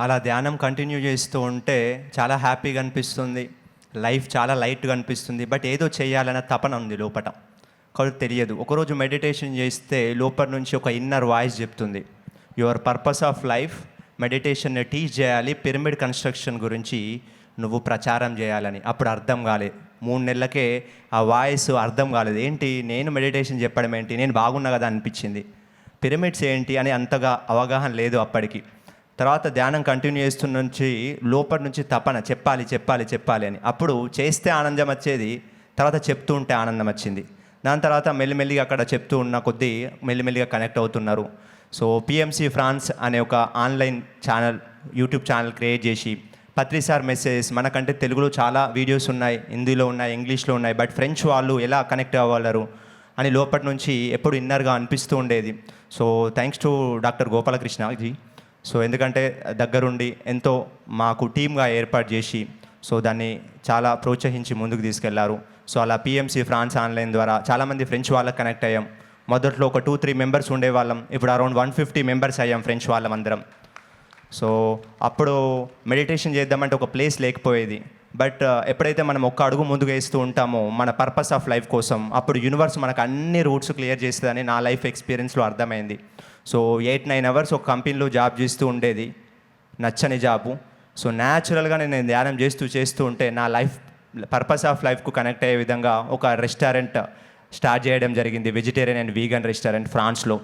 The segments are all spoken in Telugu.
అలా ధ్యానం కంటిన్యూ చేస్తూ ఉంటే చాలా హ్యాపీగా అనిపిస్తుంది. లైఫ్ చాలా లైట్గా అనిపిస్తుంది. బట్ ఏదో చేయాలన్న తపన ఉంది లోపట. కాబట్టి తెలియదు. ఒకరోజు మెడిటేషన్ చేస్తే లోపల నుంచి ఒక ఇన్నర్ వాయిస్ చెప్తుంది. యువర్ పర్పస్ ఆఫ్ లైఫ్ మెడిటేషన్ని టీచ్ చేయాలి. పిరమిడ్ కన్స్ట్రక్షన్ గురించి నువ్వు ప్రచారం చేయాలని. అప్పుడు అర్థం కాలేదు మూడు నెలలకే ఆ వాయిస్ అర్థం కాలేదు. ఏంటి? నేను మెడిటేషన్ చెప్పడం ఏంటి? నేను బాగున్నా కదా అనిపించింది. పిరమిడ్స్ ఏంటి? అని అంతగా అవగాహన లేదు అప్పటికి. తర్వాత ధ్యానం కంటిన్యూ చేస్తున్న నుంచి లోపల నుంచి తపన చెప్పాలి చెప్పాలి చెప్పాలి అని. అప్పుడు చేస్తే ఆనందం వచ్చేది తర్వాత చెప్తూ ఉంటే ఆనందం వచ్చింది. దాని తర్వాత మెల్లిమెల్లిగా అక్కడ చెప్తూ ఉన్న కొద్దీ మెల్లిమెల్లిగా కనెక్ట్ అవుతున్నారు. సో పిఎంసి ఫ్రాన్స్ అనే ఒక online channel YouTube channel create చేసి పత్రిసార్ మెసేజెస్ మనకంటే తెలుగులో చాలా వీడియోస్ ఉన్నాయి హిందీలో ఉన్నాయి ఇంగ్లీష్లో ఉన్నాయి బట్ ఫ్రెంచ్ వాళ్ళు ఎలా కనెక్ట్ అవ్వగలరు అని లోపటి నుంచి ఎప్పుడు ఇన్నర్గా అనిపిస్తూ ఉండేది. So thanks to doctor గోపాలకృష్ణజీ so ఎందుకంటే దగ్గరుండి ఎంతో మాకు టీమ్గా ఏర్పాటు చేసి సో దాన్ని చాలా ప్రోత్సహించి ముందుకు తీసుకెళ్ళారు. సో అలా పిఎంసి ఫ్రాన్స్ ఆన్లైన్ ద్వారా చాలామంది ఫ్రెంచ్ వాళ్ళకి కనెక్ట్ అయ్యాం. మొదట్లో ఒక టూ త్రీ మెంబర్స్ ఉండేవాళ్ళం. ఇప్పుడు అరౌండ్ వన్ ఫిఫ్టీ మెంబర్స్ అయ్యాం ఫ్రెంచ్ వాళ్ళం అందరం. సో అప్పుడు మెడిటేషన్ చేద్దామంటే ఒక ప్లేస్ లేకపోయేది. బట్ uh, ఎప్పుడైతే మనం ఒక్క అడుగు ముందుకు వేస్తూ ఉంటామో మన పర్పస్ ఆఫ్ లైఫ్ కోసం అప్పుడు యూనివర్స్ మనకు అన్ని రూట్స్ క్లియర్ చేస్తుందని నా లైఫ్ ఎక్స్పీరియన్స్లో అర్థమైంది. సో ఎయిట్ నైన్ అవర్స్ ఒక కంపెనీలో జాబ్ చేస్తూ ఉండేది. నచ్చని జాబు. సో న్యాచురల్గా నేను ధ్యానం చేస్తూ చేస్తూ ఉంటే నా లైఫ్ పర్పస్ ఆఫ్ లైఫ్కు కనెక్ట్ అయ్యే విధంగా ఒక రెస్టారెంట్ స్టార్ట్ చేయడం జరిగింది. వెజిటేరియన్ అండ్ వీగన్ రెస్టారెంట్ ఫ్రాన్స్లో.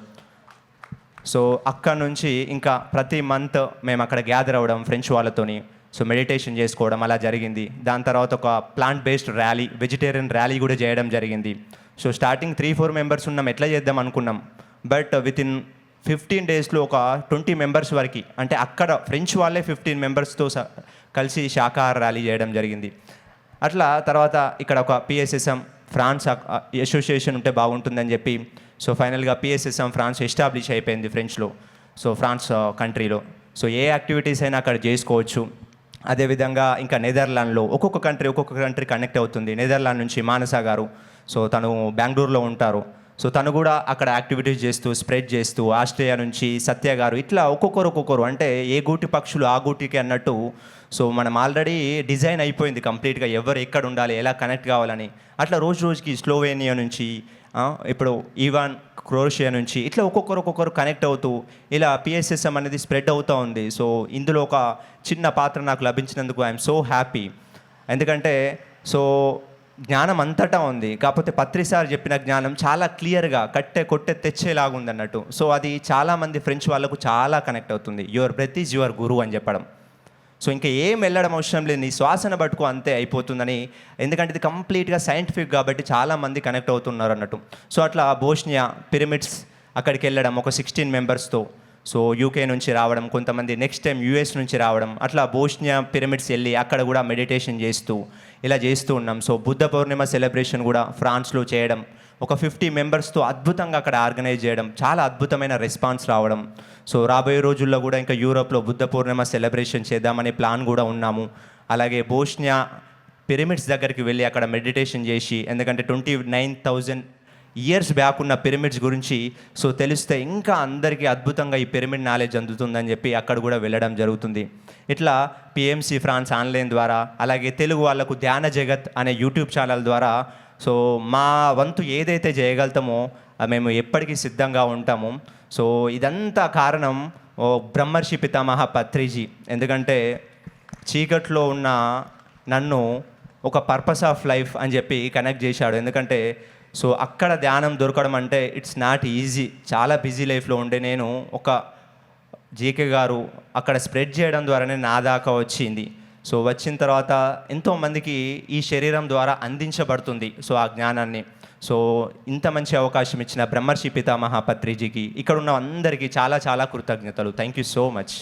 సో అక్కడ నుంచి ఇంకా ప్రతి మంత్ మేము అక్కడ గ్యాదర్ అవ్వడం ఫ్రెంచ్ వాళ్ళతోని. సో మెడిటేషన్ చేసుకోవడం అలా జరిగింది. దాని తర్వాత ఒక plant based rally vegetarian rally కూడా చేయడం జరిగింది. So starting three four members ఉన్నాం. ఎట్లా చేద్దాం అనుకున్నాం. బట్ విత్ ఇన్ ఫిఫ్టీన్ డేస్లో ఒక ట్వంటీ మెంబర్స్ వరకు అంటే అక్కడ ఫ్రెంచ్ వాళ్ళే ఫిఫ్టీన్ మెంబర్స్తో కలిసి శాకాహార ర్యాలీ చేయడం జరిగింది. అట్లా తర్వాత ఇక్కడ ఒక పిఎస్ఎస్ఎం ఫ్రాన్స్ అసోసియేషన్ ఉంటే బాగుంటుందని చెప్పి సో ఫైనల్గా పిఎస్ఎస్ఎం ఫ్రాన్స్ ఎస్టాబ్లిష్ అయిపోయింది ఫ్రెంచ్లో సో ఫ్రాన్స్ కంట్రీలో. సో ఏ యాక్టివిటీస్ అయినా అక్కడ చేసుకోవచ్చు. అదేవిధంగా ఇంకా నెదర్లాండ్లో ఒక్కొక్క కంట్రీ ఒక్కొక్క కంట్రీ కనెక్ట్ అవుతుంది. నెదర్లాండ్ నుంచి మానస గారు సో తను బెంగళూరులో ఉంటారు. సో తను కూడా అక్కడ యాక్టివిటీస్ చేస్తూ స్ప్రెడ్ చేస్తూ ఆస్ట్రేలియా నుంచి సత్య గారు ఇట్లా ఒక్కొక్కరు ఒక్కొక్కరు అంటే ఏ గూటి పక్షులు ఆ గూటికి అన్నట్టు సో మనం ఆల్రెడీ డిజైన్ అయిపోయింది కంప్లీట్గా ఎవరు ఎక్కడ ఉండాలి ఎలా కనెక్ట్ కావాలని. అట్లా రోజు రోజుకి స్లోవేనియా నుంచి ఇప్పుడు ఈవాన్ క్రోషియా నుంచి ఇట్లా ఒక్కొక్కరు ఒక్కొక్కరు కనెక్ట్ అవుతూ ఇలా పిఎస్ఎస్ఎం అనేది స్ప్రెడ్ అవుతూ ఉంది. సో ఇందులో ఒక చిన్న పాత్ర నాకు లభించినందుకు ఐఎమ్ సో హ్యాపీ ఎందుకంటే సో జ్ఞానం అంతటా ఉంది. కాకపోతే పత్రిసార్ చెప్పిన జ్ఞానం చాలా క్లియర్గా కట్టె కొట్టె తెచ్చేలాగా అన్నట్టు సో అది చాలామంది ఫ్రెంచ్ వాళ్ళకు చాలా కనెక్ట్ అవుతుంది. Your breath is your guru అని చెప్పడం. సో ఇంకా ఏం వెళ్ళడం అవసరం లేదు. నీ శ్వాసన పట్టుకో అంతే అయిపోతుందని. ఎందుకంటే ఇది కంప్లీట్గా సైంటిఫిక్ కాబట్టి చాలామంది కనెక్ట్ అవుతున్నారు అన్నట్టు. సో అట్లా బోస్నియా పిరమిడ్స్ అక్కడికి వెళ్ళడం ఒక సిక్స్టీన్ మెంబర్స్తో సో యూకే నుంచి రావడం కొంతమంది నెక్స్ట్ టైం యూఎస్ నుంచి రావడం అట్లా బోస్నియా పిరమిడ్స్ వెళ్ళి అక్కడ కూడా మెడిటేషన్ చేస్తూ ఇలా చేస్తూ ఉన్నాం. సో బుద్ధ పౌర్ణిమ సెలబ్రేషన్ కూడా ఫ్రాన్స్లో చేయడం ఒక ఫిఫ్టీ మెంబర్స్తో అద్భుతంగా అక్కడ ఆర్గనైజ్ చేయడం చాలా అద్భుతమైన రెస్పాన్స్ రావడం. సో రాబోయే రోజుల్లో కూడా ఇంకా యూరోప్లో బుద్ధ పూర్ణిమ సెలబ్రేషన్ చేద్దామనే ప్లాన్ కూడా ఉన్నాము. అలాగే బోస్నియా పిరమిడ్స్ దగ్గరికి వెళ్ళి అక్కడ మెడిటేషన్ చేసి ఎందుకంటే twenty nine thousand years back ఉన్న పిరమిడ్స్ గురించి సో తెలిస్తే ఇంకా అందరికీ అద్భుతంగా ఈ పిరమిడ్ నాలెడ్జ్ అందుతుందని చెప్పి అక్కడ కూడా వెళ్ళడం జరుగుతుంది. ఇట్లా పిఎంసి ఫ్రాన్స్ ఆన్లైన్ ద్వారా అలాగే తెలుగు వాళ్ళకు ధ్యాన జగత్ అనే యూట్యూబ్ ఛానల్ ద్వారా సో మా వంతు ఏదైతే చేయగలుగుతామో మేము ఎప్పటికీ సిద్ధంగా ఉంటాము. సో ఇదంతా కారణం ఓ బ్రహ్మర్షి పితామహ పత్రిజీ. ఎందుకంటే చీకట్లో ఉన్న నన్ను ఒక పర్పస్ ఆఫ్ లైఫ్ అని చెప్పి కనెక్ట్ చేశాడు. ఎందుకంటే సో అక్కడ ధ్యానం దొరకడం అంటే ఇట్స్ నాట్ ఈజీ చాలా బిజీ లైఫ్లో ఉండే నేను ఒక జీకే గారు అక్కడ స్ప్రెడ్ చేయడం ద్వారానే నా దాకా వచ్చింది. సో వచ్చిన తర్వాత ఎంతోమందికి ఈ శరీరం ద్వారా అందించబడుతుంది. సో ఆ జ్ఞానాన్ని. సో ఇంత మంచి అవకాశం ఇచ్చిన బ్రహ్మర్షి పితామహ పత్రిజీకి ఇక్కడ ఉన్న అందరికీ చాలా చాలా కృతజ్ఞతలు. Thank you so much